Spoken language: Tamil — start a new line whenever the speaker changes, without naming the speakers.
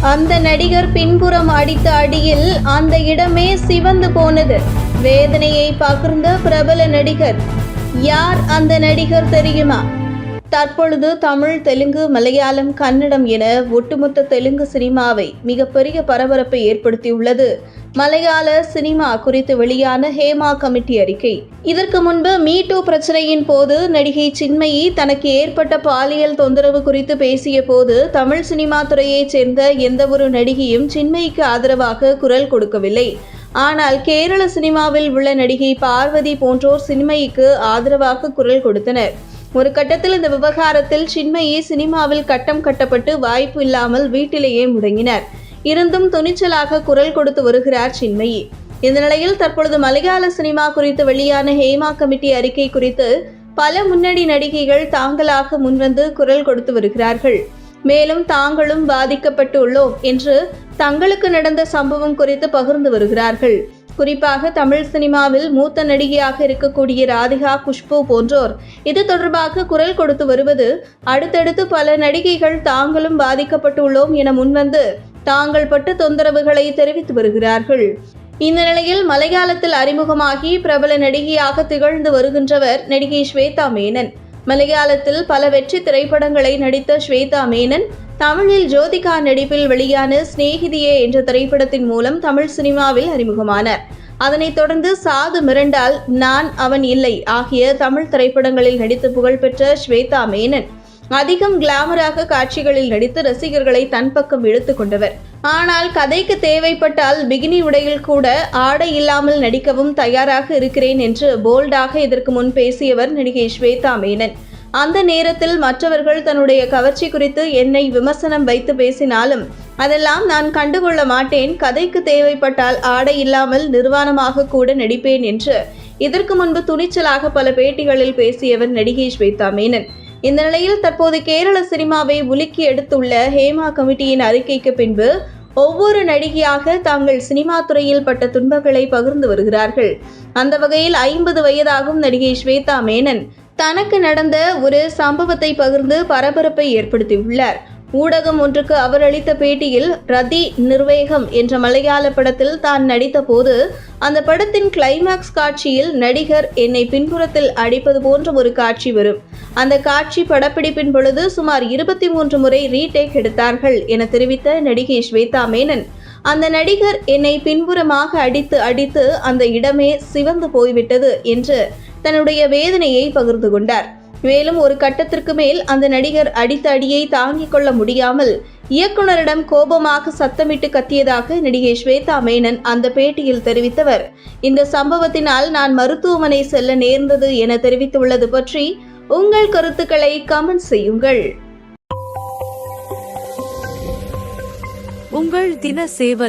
அந்த நடிகர் பின்புறம் அடித்த அடியில் அந்த இடமே சிவந்து போனது. வேதனையை பகிர்ந்த பிரபல நடிகர். யார் அந்த நடிகர் தெரியுமா? தற்பொழுது தமிழ் தெலுங்கு மலையாளம் கன்னடம் என ஒட்டுமொத்த தெலுங்கு சினிமாவை மிகப்பெரிய பரபரப்பை ஏற்படுத்தியுள்ளது. மலையாள சினிமா குறித்து வெளியான ஹேமா கமிட்டி அறிக்கை. இதற்கு முன்பு மீ டூ பிரச்சனையின் போது நடிகை சின்மயி தனக்கு ஏற்பட்ட பாலியல் தொந்தரவு குறித்து பேசிய போது தமிழ் சினிமா துறையைச் சேர்ந்த எந்தவொரு நடிகையும் சின்மயிக்கு ஆதரவாக குரல் கொடுக்கவில்லை. ஆனால் கேரள சினிமாவில் உள்ள நடிகை பார்வதி போன்றோர் சின்மயிக்கு ஆதரவாக குரல் கொடுத்தனர். ஒரு கட்டத்தில் இந்த விவகாரத்தில் சின்மயி சினிமாவில் கட்டம் கட்டப்பட்டு வாய்ப்பு இல்லாமல் வீட்டிலேயே முடங்கினார். இருந்தும் துணிச்சலாக குரல் கொடுத்து வருகிறார் சின்மயி. இந்த நிலையில் தற்பொழுது மலையாள சினிமா குறித்து வெளியான ஹேமா கமிட்டி அறிக்கை குறித்து பல முன்னணி நடிகைகள் தாங்களாக முன்வந்து குரல் கொடுத்து வருகிறார்கள். மேலும் தாங்களும் பாதிக்கப்பட்டு உள்ளோம் என்று தங்களுக்கு நடந்த சம்பவம் குறித்து பகிர்ந்து வருகிறார்கள். குறிப்பாக தமிழ் சினிமாவில் மூத்த நடிகையாக இருக்கக்கூடிய ராதிகா குஷ்பு போன்றோர். இது தொடர்பாக குரல் கொடுத்து வருவது அடுத்தடுத்து பல நடிகைகள் தாங்களும் பாதிக்கப்பட்டுள்ளோம் என முன்வந்து தாங்கள் பட்ட தொந்தரவுகளை தெரிவித்து வருகிறார்கள். இந்த நிலையில் மலையாளத்தில் அறிமுகமாகி பிரபல நடிகையாக திகழ்ந்து வருகின்றவர் நடிகை ஸ்வேதா மேனன். மலையாளத்தில் பல வெற்றி திரைப்படங்களை நடித்த ஸ்வேதா மேனன் தமிழில் ஜோதிகா நடிப்பில் வெளியான சிநேகிதியே என்ற திரைப்படத்தின் மூலம் தமிழ் சினிமாவில் அறிமுகமானார். அதனைத் தொடர்ந்து சாது மிரண்டால் நான் அவன் இல்லை ஆகிய தமிழ் திரைப்படங்களில் நடித்து புகழ்பெற்ற ஸ்வேதா மேனன். அதிகம் கிளாமராக காட்சிகளில் நடித்து ரசிகர்களை தன் பக்கம் இழுத்து கொண்டவர். ஆனால் கதைக்கு தேவைப்பட்டால் பிகினி உடையில் கூட ஆடை இல்லாமல் நடிக்கவும் தயாராக இருக்கிறேன் என்று போல்டாக இதற்கு முன் பேசியவர் நடிகை ஸ்வேதா மேனன். அந்த நேரத்தில் மற்றவர்கள் தன்னுடைய கவர்ச்சி குறித்து என்னை விமர்சனம் வைத்து பேசினாலும் அதெல்லாம் நான் கண்டுகொள்ள மாட்டேன். கதைக்கு தேவைப்பட்டால் ஆடை இல்லாமல் நிர்வாணமாக கூட நடிப்பேன் என்று இதற்கு முன்பு துணிச்சலாக பல பேட்டிகளில் பேசியவர் நடிகை ஸ்வேதா மேனன் இந்த நிலையில் தற்போது கேரள சினிமாவை உலுக்கி எடுத்துள்ள ஹேமா கமிட்டியின் அறிக்கைக்கு பின்பு ஒவ்வொரு நடிகையாக தாங்கள் சினிமா துறையில் பட்ட துன்பங்களை பகிர்ந்து வருகிறார்கள். அந்த வகையில் ஐம்பது வயதாகும் நடிகை ஸ்வேதா மேனன் தனக்கு நடந்த ஒரு சம்பவத்தை பகிர்ந்து பரபரப்பை ஏற்படுத்தியுள்ளார். ஊடகம் ஒன்றுக்கு அவர் அளித்த பேட்டியில் ரதி நிர்வேகம் என்ற மலையாள படத்தில் தான் நடித்த போது அந்த படத்தின் கிளைமாக்ஸ் காட்சியில் நடிகர் என்னை பின்புறத்தில் அடிப்பது போன்ற ஒரு காட்சி வரும். அந்த காட்சி படப்பிடிப்பின் பொழுது சுமார் இருபத்தி மூன்று முறை ரீடேக் எடுத்தார்கள் என தெரிவித்த நடிகை ஸ்வேதா மேனன். அந்த நடிகர் என்னை பின்புறமாக அடித்து அடித்து அந்த இடமே சிவந்து போய்விட்டது என்று தன்னுடைய வேதனையை பகிர்ந்து கொண்டார். மேலும் ஒரு கட்டத்திற்கு மேல் அந்த நடிகர் அடித்த அடியை தாங்கிக் கொள்ள முடியாமல் இயக்குனரிடம் கோபமாக சத்தமிட்டு கத்தியதாக நடிகை ஸ்வேதா மேனன் அந்த பேட்டியில் தெரிவித்தவர். இந்த சம்பவத்தினால் நான் மருத்துவமனை செல்ல நேர்ந்தது என தெரிவித்துள்ளது பற்றி உங்கள் கருத்துக்களை கமெண்ட் செய்யுங்கள்.
உங்கள் தின சேவல்.